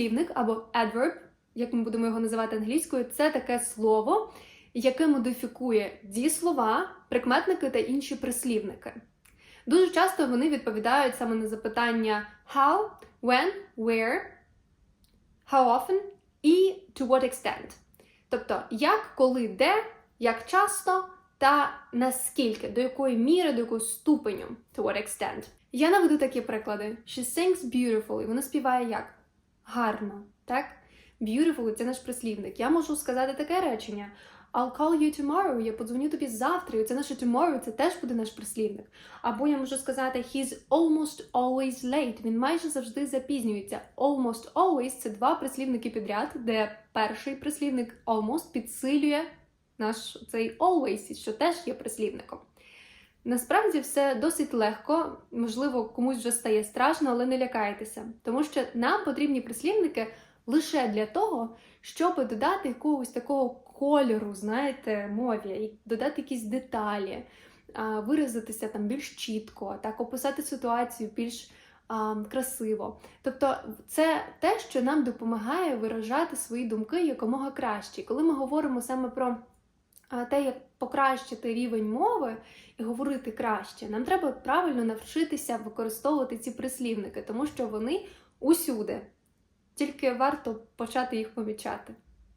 Прислівник або adverb, як ми будемо його називати англійською, це таке слово, яке модифікує дієслова, прикметники та інші прислівники. Дуже часто вони відповідають саме на запитання how, when, where, how often і to what extent. Тобто, як, коли, де, як часто та наскільки, до якої міри, до якого ступеню, to what extent. Я наведу такі приклади. She sings beautifully. Вона співає як? Гарно, так? Beautiful – це наш прислівник. Я можу сказати таке речення. I'll call you tomorrow, я подзвоню тобі завтра, і це наше tomorrow, це теж буде наш прислівник. Або я можу сказати he's almost always late, він майже завжди запізнюється. Almost always – це два прислівники підряд, де перший прислівник almost підсилює наш цей always, що теж є прислівником. Насправді все досить легко, можливо, комусь вже стає страшно, але не лякайтеся, тому що нам потрібні прислівники лише для того, щоб додати якогось такого кольору, знаєте, мові, додати якісь деталі, виразитися там більш чітко, так описати ситуацію більш а, красиво. Тобто, це те, що нам допомагає виражати свої думки якомога краще. Коли ми говоримо саме про те, як покращити рівень мови і говорити краще, нам треба правильно навчитися використовувати ці прислівники, тому що вони усюди. Тільки варто почати їх помічати.